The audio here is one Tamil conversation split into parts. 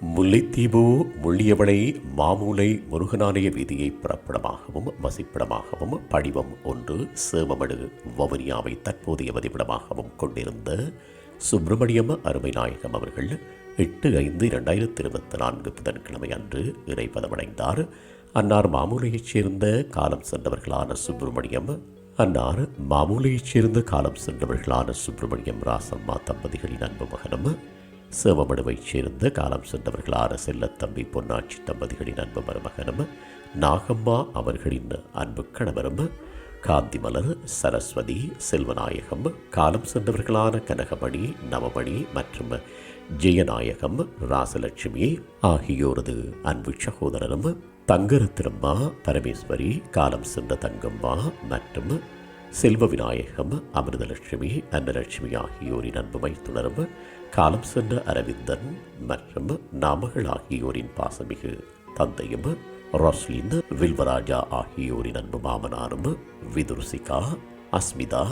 முல்லைத்தீவு முள்ளியவளை மாமூலை முருகனாலய வீதியை புறப்படமாகவும் வசிப்பிடமாகவும் படிவம் ஒன்று சேவமடு வவுனியாவை தற்போதைய வதிவிடமாகவும் கொண்டிருந்த சுப்பிரமணியம் அருமைநாயகம் அவர்கள் எட்டு ஐந்து இரண்டாயிரத்தி இருபத்தி நான்கு புதன்கிழமை அன்று இறைப்பதமடைந்தார் அன்னார் மாமூலையைச் சேர்ந்த காலம் சென்றவர்களான சுப்பிரமணியம் அன்னார் மாமூலையைச் சேர்ந்த காலம் சென்றவர்களான சுப்பிரமணியம் ராசம்மா தம்பதிகளின் அன்பு மகனும் சிவமடுவைச் சேர்ந்த காலம் சென்றவர்களான செல்லத்தம்பி பொன்னாட்சி தம்பதிகளின் அன்பு மருமகனும் நாகம்மா அவர்களின் அன்பு கணவரும் காந்திமலர் சரஸ்வதி செல்வநாயகம் காலம் சென்றவர்களான கனகமணி நவமணி மற்றும் ஜெயநாயகம் ராசலட்சுமி ஆகியோரது அன்பு சகோதரரும் தங்கரத்திரம்மா பரமேஸ்வரி காலம் சென்ற தங்கம்மா மற்றும் செல்வ விநாயகம் அமிர்தலட்சுமி அன்னலட்சுமி ஆகியோரின் அன்பு மைத்துணரும் காலம் சென்ற அரவிந்தன் மற்றும் நாமகள் ஆகியோரின் பாசமிகு தந்தையும் ரொஸ்லின் வில்வராஜா ஆகியோரின் அன்பு மாமனாரும் விதுர்சிகா அஸ்மிதா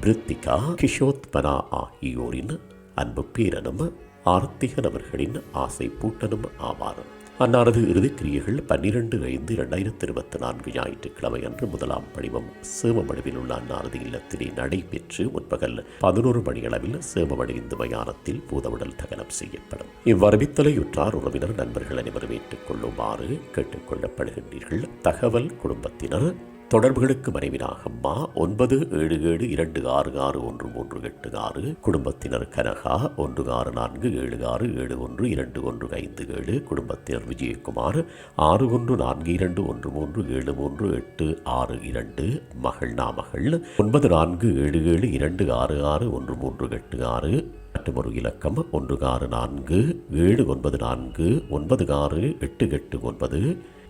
பிரித்திகா கிஷோத்பனா ஆகியோரின் அன்பு பேரனும் ஆர்த்திகன் அவர்களின் ஆசை பூட்டனும் ஆவார். அன்னாரது இறுதிக்கிரியைகள் பன்னிரண்டு ஐந்து இரண்டாயிரத்தி இருபத்தி நான்கு ஞாயிற்றுக்கிழமை அன்று முதலாம் படிவம் சேமமடுவில் உள்ள அன்னாரது இல்லத்திலே நடைபெற்று முற்பகல் பதினோரு மணியளவில் சேமமடு இந்து மயானத்தில் பூதவுடல் தகனம் செய்யப்படும். இவ்வறிவித்தலையுற்றார் உறவினர் நண்பர்கள் அனைவரும் ஏற்றுக்கொள்ளுமாறு கேட்டுக்கொள்ளப்படுகின்றீர்கள் தகவல் குடும்பத்தினர் தொடர்புகளுக்கு மனைவி நாகம்மா ஒன்பது ஏழு ஏழு இரண்டு ஆறு ஆறு ஒன்று மூன்று எட்டு ஆறு குடும்பத்தினர் கனகா ஒன்று ஆறு நான்கு ஏழு ஆறு ஏழு ஒன்று இரண்டு ஒன்று ஐந்து ஏழு குடும்பத்தினர் விஜயகுமார் ஆறு ஒன்று நான்கு இரண்டு ஒன்று மூன்று ஏழு மூன்று எட்டு ஆறு இரண்டு மகள் நாமகள் ஒன்பது நான்கு ஏழு ஏழு இரண்டு ஆறு ஆறு ஒன்று மூன்று எட்டு ஆறு மற்றும் ஒரு இலக்கம் ஒன்று ஆறு நான்கு ஏழு ஒன்பது நான்கு ஒன்பது ஆறு எட்டு எட்டு ஒன்பது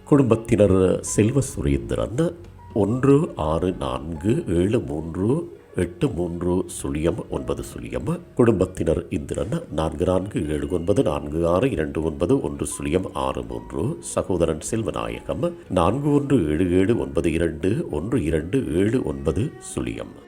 குடும்பத்தினர் செல்வ சுரேந்திரன் ஒன்று ஆறு நான்கு ஏழு மூன்று எட்டு மூன்று சுழியம் ஒன்பது சுழியம். குடும்பத்தினர் இந்திரன் நான்கு நான்கு ஏழு ஒன்பது நான்கு ஆறு இரண்டு ஒன்பது ஒன்று சுழியம் ஆறு மூன்று. சகோதரன் செல்வநாயகம் நான்கு ஒன்று ஏழு ஏழு ஒன்பது இரண்டு ஒன்று இரண்டு ஏழு ஒன்பது சுழியம்.